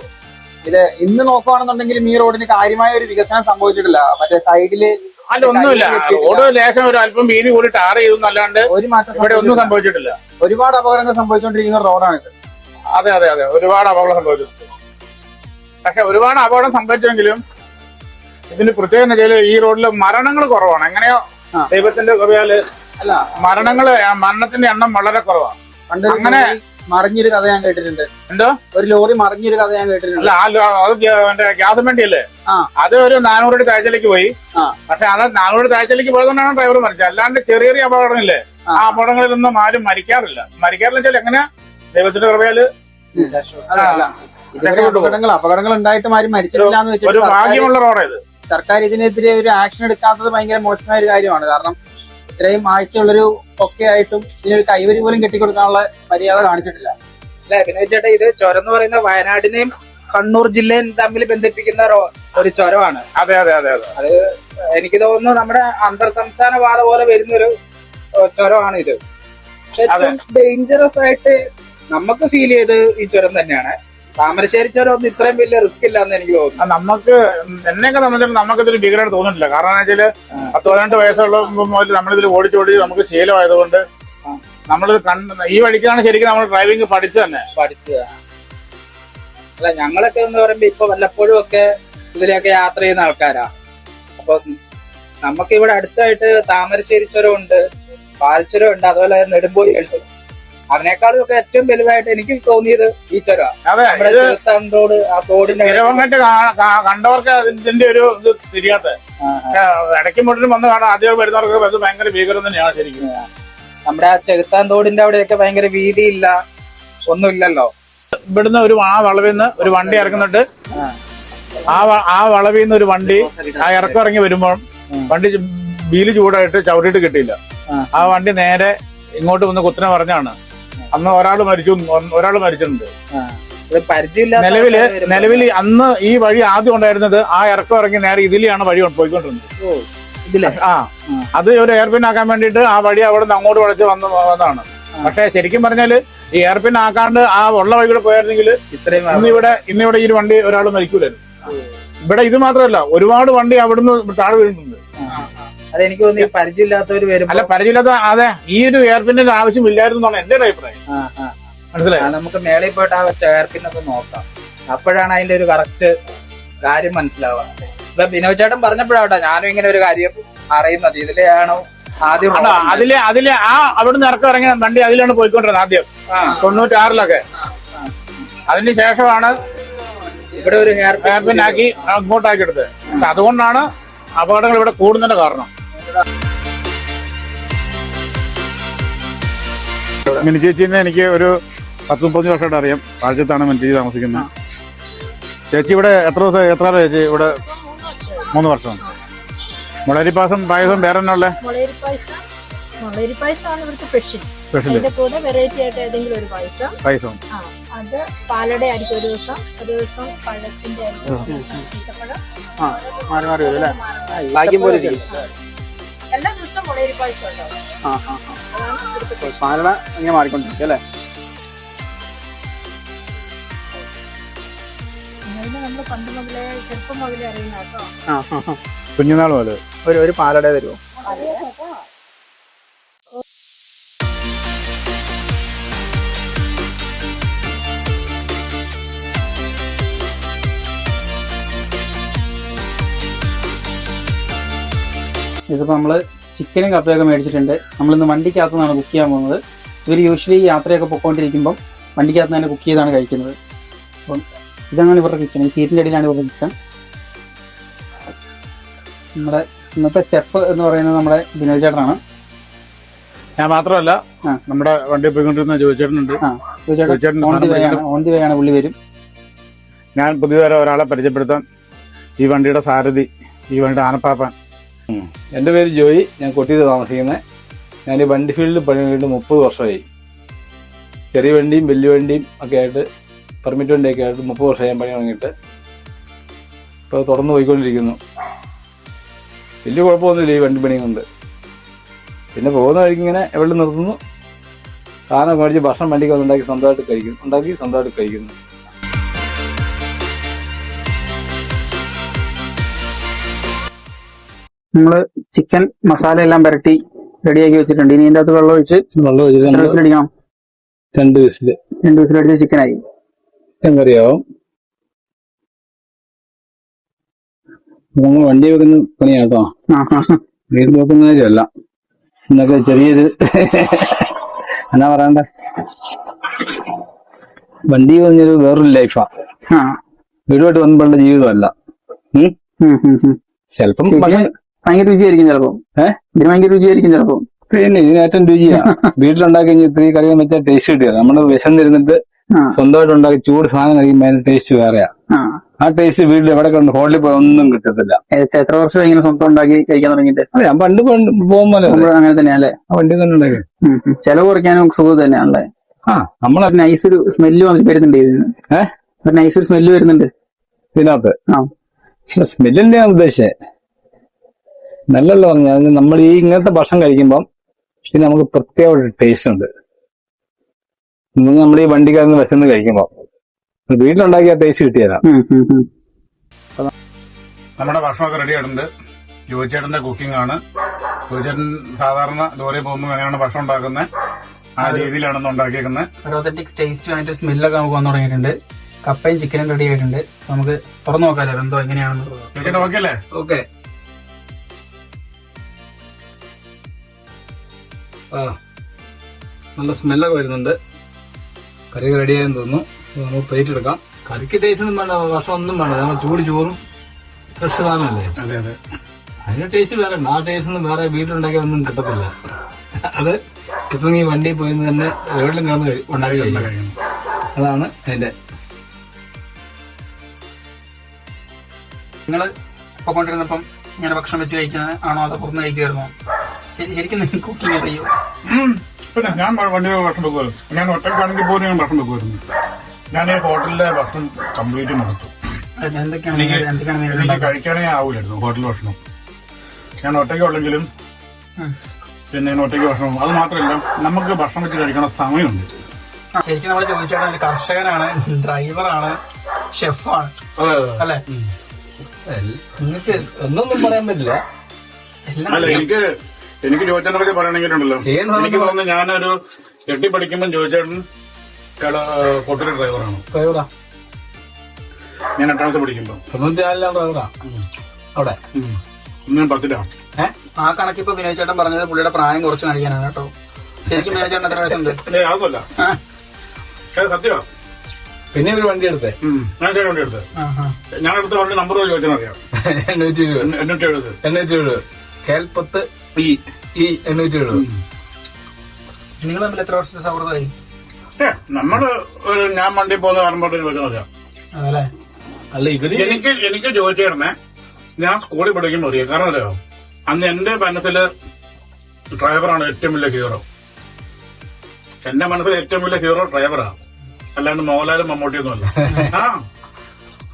ഇത് ഇന്ന് നോക്കുകയാണെന്നുണ്ടെങ്കിലും ഈ റോഡിന് കാര്യമായ ഒരു വികസനം സംഭവിച്ചിട്ടില്ല. മറ്റേ സൈഡിൽ അല്ല ഒന്നുമില്ല. റോഡ് ലേശം ഒരു അല്പം വീതി കൂടി ടാർ ചെയ്തു അല്ലാണ്ട് ഒരു മാറ്റം ഇവിടെ ഒന്നും സംഭവിച്ചിട്ടില്ല. ഒരുപാട് അപകടങ്ങൾ സംഭവിച്ചുകൊണ്ടിരിക്കുന്ന ഇത് അതെ അതെ അതെ. ഒരുപാട് അപകടം സംഭവിച്ചിട്ടുണ്ട്. പക്ഷെ ഒരുപാട് അപകടം സംഭവിച്ചെങ്കിലും ഇതിന് പ്രത്യേകം എന്താ വെച്ചാൽ ഈ റോഡിൽ മരണങ്ങൾ കുറവാണ്. എങ്ങനെയോ ദൈവത്തിന്റെ കുറയാൽ അല്ല. മരണങ്ങൾ മരണത്തിന്റെ എണ്ണം വളരെ കുറവാണ്. അങ്ങനെ- മറിഞ്ഞൊരു കഥ ഞാൻ കേട്ടിട്ടുണ്ട്. എന്തോ? ഒരു ലോറി മറിഞ്ഞൊരു കഥ ഞാൻ കേട്ടിട്ടുണ്ട്. അല്ല ആ ലോ- അത് ഗ്യാ- മറ്റേ ഗ്യാസ് വണ്ടിയല്ലേ? ആ. അത് ഒരു നാനൂറ് താഴ്ചയിലേക്ക് പോയി. ആ. പക്ഷെ അത് നാനൂറ് താഴ്ചയിലേക്ക് പോയതുകൊണ്ടാണ് ഡ്രൈവർ മരിച്ചത്. അല്ലാണ്ട് ചെറിയ ചെറിയ അപകടങ്ങളില്ലേ? ആ. അപകടങ്ങളിൽ അപകടങ്ങളിലൊന്നും ആരും മരിക്കാറില്ല. മരിക്കാറില്ല വെച്ചാൽ എങ്ങനെ? ദൈവത്തിന്റെ കൃപയാൽ. അല്ല, അല്ല. ഇതുവരെ അപകടങ്ങൾ അപകടങ്ങൾ ഉണ്ടായിട്ടും ആരും മരിച്ചിട്ടില്ല എന്ന് ഒരു വെച്ചിട്ട് സർക്കാർ ഭാഗ്യമുള്ള റോഡാ ഇത്. സർക്കാർ ഇതിനെതിരെ ഒരു ആക്ഷൻ എടുക്കാത്തത് ഭയങ്കര മോശമായ ഒരു കാര്യമാണ്. കാരണം ഇത്രയും ആഴ്ചയുള്ളൊരു ഒക്കെ ആയിട്ടും ഇതിനൊരു കൈവരി പോലും കെട്ടിക്കൊടുക്കാനുള്ള മര്യാദ കാണിച്ചിട്ടില്ല. അല്ലെ? വിനോദ് ചേട്ടാ ഇത് ചുരം എന്ന് പറയുന്ന വയനാടിനെയും കണ്ണൂർ ജില്ലയും തമ്മിൽ ബന്ധിപ്പിക്കുന്ന ഒരു ചുരമാണ് അതെ അതെ അതെ അതെ. അത് എനിക്ക് തോന്നുന്നു നമ്മുടെ അന്തർ സംസ്ഥാന പാത പോലെ വരുന്നൊരു ചുരമാണ് ഇത് പക്ഷെ ഏറ്റവും ഡേഞ്ചറസ് ആയിട്ട് നമുക്ക് ഫീൽ ചെയ്ത് ഈ ചുരം തന്നെയാണ്. താമരശ്ശേരി ചുരം ഒന്നും ഇത്രയും വലിയ റിസ്ക് ഇല്ലാന്ന് എനിക്ക് തോന്നുന്നു. നമുക്ക് എന്നെയൊക്കെ സംബന്ധിച്ചിടത്തോളം നമുക്ക് ഇതിൽ ഭീകരമായിട്ട് തോന്നുന്നില്ല. കാരണം വെച്ചാൽ പത്ത് പതിനെട്ട് വയസ്സുള്ള മുതൽ നമ്മളിതിൽ ഓടിച്ചോടി നമുക്ക് ശീലമായതുകൊണ്ട് നമ്മളിത് കണ്ട് ഈ വഴിക്കാണ് ശരിക്കും നമ്മൾ ഡ്രൈവിംഗ് പഠിച്ചു തന്നെ. പഠിച്ചു അല്ല ഞങ്ങളൊക്കെ എന്ന് പറയുമ്പോ ഇപ്പൊ വല്ലപ്പോഴും ഒക്കെ ഇതിലൊക്കെ യാത്ര ചെയ്യുന്ന ആൾക്കാരാ. അപ്പൊ നമുക്ക് ഇവിടെ അടുത്തായിട്ട് താമരശ്ശേരി ചുരം ഉണ്ട് പാൽച്ചുരം ഉണ്ട് അതുപോലെ നെടുമ്പോയി ഉണ്ട്. അതിനേക്കാളും ഒക്കെ ഏറ്റവും വലുതായിട്ട് എനിക്ക് തോന്നിയത് ഈ ചുരം. ചെറുത്താൻ ആ തോടിന്റെ കണ്ടവർക്ക് അതിന്റെ ഒരു ഇത് തിരിയാത്ത. ഇടയ്ക്ക് മുട്ടിന് വന്ന് കാണാം. ആദ്യം വരുന്നവർക്ക് അത് ഭയങ്കര ഭീകരം തന്നെയാണ് ശരിക്കും. നമ്മുടെ ആ ചെകുത്താൻ തോടിന്റെ അവിടെയൊക്കെ ഭയങ്കര വീതിയില്ല ഒന്നുമില്ലല്ലോ. ഇവിടുന്ന് ഒരു ആ വളവിൽ നിന്ന് ഒരു വണ്ടി ഇറങ്ങുന്നുണ്ട്. ആ ആ വളവിൽ നിന്ന് ഒരു വണ്ടി ആ ഇറക്കം ഇറങ്ങി വരുമ്പോൾ വണ്ടി വീൽ ചൂടായിട്ട് ചവിട്ടിയിട്ട് കിട്ടിയില്ല. ആ വണ്ടി നേരെ ഇങ്ങോട്ട് വന്ന് കുത്തനെ പറഞ്ഞാണ്. അന്ന് ഒരാൾ മരിച്ചു ഒരാൾ മരിച്ചിട്ടുണ്ട്. നിലവിൽ നിലവിൽ നിലവിൽ അന്ന് ഈ വഴി ആദ്യം ഉണ്ടായിരുന്നത് ആ ഇറക്കം ഇറങ്ങി നേരെ ഇതിലെയാണ് വഴി പോയിക്കൊണ്ടിരുന്നത്. ആ അത് ഒരു എയർപിൻ ആക്കാൻ വേണ്ടിട്ട് ആ വഴി അവിടെ നിന്ന് അങ്ങോട്ട് വളച്ച് വന്ന് വന്നതാണ്. പക്ഷെ ശരിക്കും പറഞ്ഞാൽ ഈ എയർപിൻ ആക്കാണ്ട് ആ ഉള്ള വഴികൾ പോയായിരുന്നെങ്കിൽ ഇത്രയും ഇന്നിവിടെ ഇന്നിവിടെ ഇന്ന് ഇവിടെ ഈ വണ്ടി ഒരാൾ മരിക്കൂലായിരുന്നു. ഇവിടെ ഇത് മാത്രമല്ല ഒരുപാട് വണ്ടി അവിടുന്ന് താഴെ വീഴുന്നുണ്ട്. അതെനിക്ക് തോന്നുന്നു പരിചയമില്ലാത്തവർ വരും അല്ല പരിചയമില്ലാത്ത അതെ ഈ ഒരു എയർപിന്റെ ആവശ്യമില്ലായിരുന്നു എന്നാണ് എന്റെ ഒരു അഭിപ്രായം. മനസ്സിലായി? നമുക്ക് മേളയിൽ പോയിട്ട് ആ ചേർപ്പിനൊക്കെ നോക്കാം. അപ്പോഴാണ് അതിന്റെ ഒരു കറക്റ്റ് കാര്യം മനസ്സിലാവുക. ഇപ്പൊ ബിനോ ചേട്ടൻ പറഞ്ഞപ്പോഴാട്ടോ ഞാനും ഇങ്ങനെ ഒരു കാര്യം അറിയുന്നത്. ഇതിലെയാണോ ആദ്യം അതിലെ അതിലെ ആ അവിടുന്ന് ഇറക്കം ഇറങ്ങിയ വണ്ടി അതിലാണ് പോയിക്കൊണ്ടിരുന്നത് ആദ്യം. തൊണ്ണൂറ്റാറിലൊക്കെ. അതിന് ശേഷമാണ് ഇവിടെ ഒരു ഹെയർ പിൻ ആക്കി അങ്ങോട്ടാക്കി എടുത്തത്. അതുകൊണ്ടാണ് അപകടങ്ങൾ ഇവിടെ കൂടുന്നതിന്റെ കാരണം. മിനി ചേച്ചീനെ എനിക്ക് ഒരു പത്ത് മുപ്പത്തഞ്ച് വർഷമായിട്ട് അറിയാം. താഴ്ചത്താണ് മിനി ചേച്ചി താമസിക്കുന്നത്. ചേച്ചി ഇവിടെ എത്ര ദിവസം എത്ര ചേച്ചി ഇവിടെ? മൂന്ന് വർഷം. മുളരിപ്പാസം പായസം വേറെ തന്നെ ഉള്ളത് പായസം. പായസം. പായസം. അത് പാലട ആയിരിക്കും ഒരു ദിവസം ഒരു ദിവസം പഴത്തിന്റെ മാറി മാറി വരും അല്ലേ? ഭാഗ്യം പോലെ ഇരിക്കും. എല്ലാ ദിവസവും മുളയരി പായസം ഉണ്ടാവും. പാലട ഇങ്ങനെ മാറിക്കൊണ്ടിരിക്കും അല്ലേ. കുഞ്ഞുനാൾ മുതൽ ഒരു ഒരു പാലട തരുമോ? ഇതിപ്പോൾ നമ്മൾ ചിക്കനും കപ്പയൊക്കെ മേടിച്ചിട്ടുണ്ട്. നമ്മളിന്ന് വണ്ടിക്കകത്ത് നിന്നാണ് കുക്ക് ചെയ്യാൻ പോകുന്നത്. ഇവർ യൂഷ്വലി യാത്രയൊക്കെ പൊയ്ക്കൊണ്ടിരിക്കുമ്പം വണ്ടിക്കകത്ത് തന്നെ കുക്ക് ചെയ്താണ് കഴിക്കുന്നത്. അപ്പം ഇതാണ് ഇവരുടെ കിച്ചൺ ഈ സീറ്റിന്റെ അടിയിലാണ് ഇവരുടെ കിച്ചൺ നമ്മുടെ ഇന്നത്തെ ഷെഫ് എന്ന് പറയുന്നത് നമ്മുടെ ബിനോദ് ചേട്ടനാണ്. ഞാൻ മാത്രമല്ല നമ്മുടെ വണ്ടി പോയിക്കൊണ്ടിരുന്ന ജോയിച്ചേട്ടനുണ്ട് ഓൺ ദി വേ ആണ്. പുള്ളി വരും. ഞാൻ പുതിയവരെ ഒരാളെ പരിചയപ്പെടുത്താം ഈ വണ്ടിയുടെ സാരഥി ഈ വണ്ടിയുടെ ആനപ്പാപ്പാൻ. എന്റെ പേര് ജോയി. ഞാൻ കൊട്ടിയിൽ താമസിക്കുന്നത് ഞാൻ ഈ വണ്ടി ഫീൽഡിൽ പണി കഴിഞ്ഞിട്ട് മുപ്പത് വർഷമായി. ചെറിയ വണ്ടിയും വലിയ വണ്ടിയും ഒക്കെ ആയിട്ട് പെർമിറ്റ് വണ്ടിയൊക്കെ ആയിട്ട് മുപ്പത് വർഷമായി ഞാൻ പണി തുടങ്ങിയിട്ട്. ഇപ്പോൾ തുടർന്ന് പോയിക്കൊണ്ടിരിക്കുന്നു. വലിയ കുഴപ്പമൊന്നുമില്ല ഈ വണ്ടി പണി കൊണ്ട് പിന്നെ പോകുന്ന വഴിക്ക് ഇങ്ങനെ എവിടെ നിർത്തുന്നു. സാധനം മേടിച്ച് ഭക്ഷണം വണ്ടിക്ക് ഉണ്ടാക്കി സ്വന്തമായിട്ട് കഴിക്കുന്നു. ഉണ്ടാക്കി സ്വന്തമായിട്ട് കഴിക്കുന്നു. നമ്മൾ ചിക്കൻ മസാല എല്ലാം പുരട്ടി റെഡിയാക്കി വെച്ചിട്ടുണ്ട്. ഇനി ഇതിന്റെ അകത്ത് വെള്ളം ഒഴിച്ച് വെള്ളം ഒഴിച്ച് നമ്മൾ വിസിലടിക്കണം? രണ്ട് വിസിൽ. രണ്ട് വിസിലടിച്ച് ചിക്കനായി ചിക്കൻ കറിയാവും നമ്മൾ വണ്ടി വെക്കുന്ന പണിയാട്ടോ. വീട് നോക്കുന്നതിലല്ല എന്നൊക്കെ ചെറിയൊരു എന്നാ പറയണ്ട? വണ്ടി പറഞ്ഞൊരു വേറൊരു ലൈഫാ വീടുമായിട്ട് വന്നപ്പോഴുള്ള ജീവിതമല്ല. ചിലപ്പം ഭയങ്കര രുചിയായിരിക്കും ചിലപ്പോ. ഏഹ് ഇതിന് ഭയങ്കര രുചിയായിരിക്കും ചിലപ്പോ. പിന്നെ ഇതിന് ഏറ്റവും രുചിയാ. വീട്ടിലുണ്ടാക്കി കഴിഞ്ഞാൽ ഇത്രയും കറിയും വെച്ചാൽ ടേസ്റ്റ് കിട്ടിയത് നമ്മൾ വിശന്നിരുന്നിട്ട് സ്വന്തമായിട്ട് ഉണ്ടാക്കി ചൂട് സാധനം കഴിക്കുമ്പോൾ അതിന്റെ ടേസ്റ്റ് വേറെയാ. ആ. ടേസ്റ്റ് വീട്ടിൽ എവിടെ കണ്ട് ഹോട്ടലിൽ പോയി ഒന്നും കിട്ടത്തില്ല. എത്ര വർഷം ഇങ്ങനെ സ്വന്തം ഉണ്ടാക്കി കഴിക്കാൻ തുടങ്ങിയിട്ട്? അതെ ഞാൻ പണ്ട് പോകുമ്പോൾ നമ്മൾ അങ്ങനെ തന്നെയല്ലേ വണ്ടി തന്നെ ഉണ്ടാക്കി. ചെലവ് കുറയ്ക്കാനും സുഖം തന്നെയാണല്ലേ? ആ നമ്മളെ നൈസ് ഒരു സ്മെല്ല് വരുന്നുണ്ട് ഇതിന്. ഏഹ് നൈസ് ഒരു സ്മെല്ല് വരുന്നുണ്ട്. ഇതിനകത്ത്. ആ. സ്മെല്ലിന്റെ ഞാൻ ഉദ്ദേശിച്ചത് നല്ലല്ലോ പറഞ്ഞാൽ നമ്മൾ ഈ ഇങ്ങനത്തെ ഭക്ഷണം കഴിക്കുമ്പം പിന്നെ നമുക്ക് പ്രത്യേക ഒരു ടേസ്റ്റ് ഉണ്ട് നമ്മൾ ഈ വണ്ടിക്കാരന്ന് വിശന്ന് കഴിക്കുമ്പോൾ വീട്ടിലുണ്ടാക്കിയ ടേസ്റ്റ് കിട്ടിയതാ. നമ്മുടെ ഭക്ഷണമൊക്കെ റെഡി ആയിട്ടുണ്ട്. ജോയിച്ചേട്ടന്റെ കുക്കിംഗ് ആണ്. ജോയിച്ചേട്ടൻ സാധാരണ ലോറി പോകുമ്പോൾ എങ്ങനെയാണ് ഭക്ഷണം ഉണ്ടാക്കുന്നത്? ആ രീതിയിലാണ് ഉണ്ടാക്കിയേക്കുന്നത്. ഒതന്റിക് ടേസ്റ്റ് ആയിട്ട് സ്മെല്ലൊക്കെ നമുക്ക് വന്നു തുടങ്ങിയിട്ടുണ്ട്. കപ്പയും ചിക്കനും റെഡി ആയിട്ടുണ്ട്. നമുക്ക് തുറന്നു നോക്കാമല്ലോ എന്തോ എങ്ങനെയാണെന്ന്. ഓക്കെ അല്ലേ? ഓക്കെ നല്ല സ്മെല്ലൊക്കെ വരുന്നുണ്ട്. കറി റെഡിയായെന്ന് തോന്നുന്നു. നമുക്ക് പ്ലേറ്റ് എടുക്കാം. കറിക്ക് ടേസ്റ്റ് ഒന്നും വേണ്ട ഭക്ഷണം ഒന്നും വേണ്ട. നമ്മൾ ചൂട് ചോറും ഫ്രഷ് സാധനമല്ലേ? അതെ അതെ. അതിന് ടേസ്റ്റ് വേറെ ആ ടേസ്റ്റ് ഒന്നും വേറെ വീട്ടിലുണ്ടാക്കിയ ഒന്നും കിട്ടത്തില്ല. അത് കിട്ടണമെങ്കിൽ വണ്ടിയിൽ പോയി നിന്ന് തന്നെ എവിടെയും കിടന്ന് കഴി- ഉണ്ടാക്കി അതാണ് അതിന്റെ. നിങ്ങൾ ഇപ്പൊ കൊണ്ടിരുന്നപ്പം ഇങ്ങനെ ഭക്ഷണം വെച്ച് കഴിക്കുന്നത് ആണോ അതോ പുറത്ത് കഴിക്കുമായിരുന്നോ ശരിക്കും കുക്കിംഗ് അറിയോ. പിന്നെ ഞാൻ വണ്ടി ഭക്ഷണം വെക്കുമായിരുന്നു ഞാൻ ഒറ്റയ്ക്കാണെങ്കിൽ പോലും ഞാൻ ഭക്ഷണം വെക്കുമായിരുന്നു ഞാൻ ഈ ഹോട്ടലിലെ ഭക്ഷണം കംപ്ലീറ്റ് എന്തൊക്കെയാണ് എനിക്ക് കഴിക്കാനേ ആവില്ലായിരുന്നു ഹോട്ടൽ ഭക്ഷണം. ഞാൻ ഒറ്റയ്ക്ക് ഉള്ളെങ്കിലും പിന്നെ ഞാൻ ഒറ്റയ്ക്ക് ഭക്ഷണം അത് മാത്രമല്ല നമുക്ക് ഭക്ഷണം വെച്ച് കഴിക്കണ സമയമുണ്ട്. ശരിക്കും നമ്മൾ ചോദിച്ചാൽ കർഷകനാണ് ഡ്രൈവറാണ് ഷെഫാണ്. അല്ലെ? നിങ്ങൾക്ക് എന്നൊന്നും പറയാൻ പറ്റില്ല. അല്ല എനിക്ക് എനിക്ക് ജോജനെ പറ്റി പറയണമെങ്കിലുണ്ടല്ലോ. എനിക്ക് തോന്നുന്നു ഞാനൊരു എട്ടി പഠിക്കുമ്പോൾ ചോദിച്ചേട്ടൻ ഹോട്ടലിൽ ഡ്രൈവറാണ്. ഡ്രൈവറാ? ഞാൻ എട്ടാം ക്ലാസ് പഠിക്കുമ്പോൾ തൊണ്ണൂറ്റി നാലിലാണ് ഡ്രൈവറാ? അവിടെ? ഇന്ന് ഞാൻ പത്തിലാണ് ഏ? ആ ഇപ്പൊ വിനോദ് ചേട്ടൻ പറഞ്ഞത് പുള്ളിയുടെ പ്രായം കുറച്ച് കാണിക്കാനാണ് കേട്ടോ. ശരിക്കും വിനോദ് ചേട്ടൻ എത്ര വയസ്സുണ്ട്? അതല്ല സത്യമാ. പിന്നെ ഒരു വണ്ടി എടുത്തേ? ഞാൻ ചേട്ടൻ വണ്ടി എടുത്തത്. ഞാൻ എടുത്ത വണ്ടി നമ്പർ ചോദിച്ചാൽ അറിയാം. എണ്ണൂറ്റി എഴുപത് എണ്ണൂറ്റി എഴുപത്. എണ്ണൂറ്റി എഴുപത്. കേൽപ്പത്ത് ഇ ഈ എണ്ണൂറ്റി എഴുപത് നിങ്ങൾ തമ്മിൽ എത്ര വർഷത്തെ സൗഹൃദമായി? നമ്മൾ ഒരു ഞാൻ വണ്ടി പോകുന്ന ചോദിച്ചാൽ അറിയാം അതല്ലേ അല്ല ഇവർ എനിക്ക് എനിക്ക് ചെയ്യണമേ. ഞാൻ സ്കൂളിൽ പഠിക്കുമ്പോൾ അറിയാം കാരണം അറിയോ? അന്ന് എന്റെ മനസ്സിൽ ഡ്രൈവറാണ് ഏറ്റവും വലിയ ഹീറോ എന്റെ മനസ്സിൽ ഏറ്റവും വലിയ ഹീറോ ഡ്രൈവറാണ് അല്ലാണ്ട് മോഹൻലാലും മമ്മൂട്ടിയൊന്നും അല്ല ആ.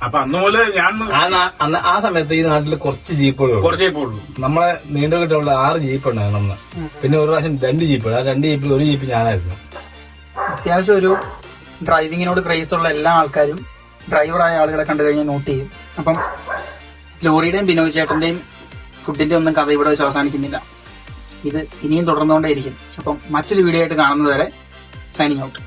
അപ്പൊ അന്ന് മുതൽ ഞാൻ ആ നാ- അന്ന് ആ സമയത്ത് ഈ നാട്ടിൽ കുറച്ച് ജീപ്പുകൾ കുറച്ച് പോയുള്ളൂ നമ്മളെ നീണ്ടുകിട്ടുള്ള ആറ് ജീപ്പ് ഉണ്ടായിരുന്നു അന്ന് പിന്നെ ഒരു പ്രാവശ്യം രണ്ട് ജീപ്പ് ആ രണ്ട് ജീപ്പിൽ ഒരു ജീപ്പ് ഞാനായിരുന്നു. അത്യാവശ്യം ഒരു ഡ്രൈവിങ്ങിനോട് ക്രേസ് ഉള്ള എല്ലാ ആൾക്കാരും ഡ്രൈവറായ ആളുകളെ കണ്ടു കഴിഞ്ഞാൽ നോട്ട് ചെയ്യും. അപ്പം ലോറിയുടെയും ബിനോയ് ചേട്ടന്റെയും ഫുഡിന്റെ ഒന്നും കഥ ഇവിടെ വെച്ച് അവസാനിക്കുന്നില്ല. ഇത് ഇനിയും തുടർന്നുകൊണ്ടേയിരിക്കും. അപ്പം മറ്റൊരു വീഡിയോ ആയിട്ട് കാണുന്നത് വരെ സൈനിങ് ഔട്ട്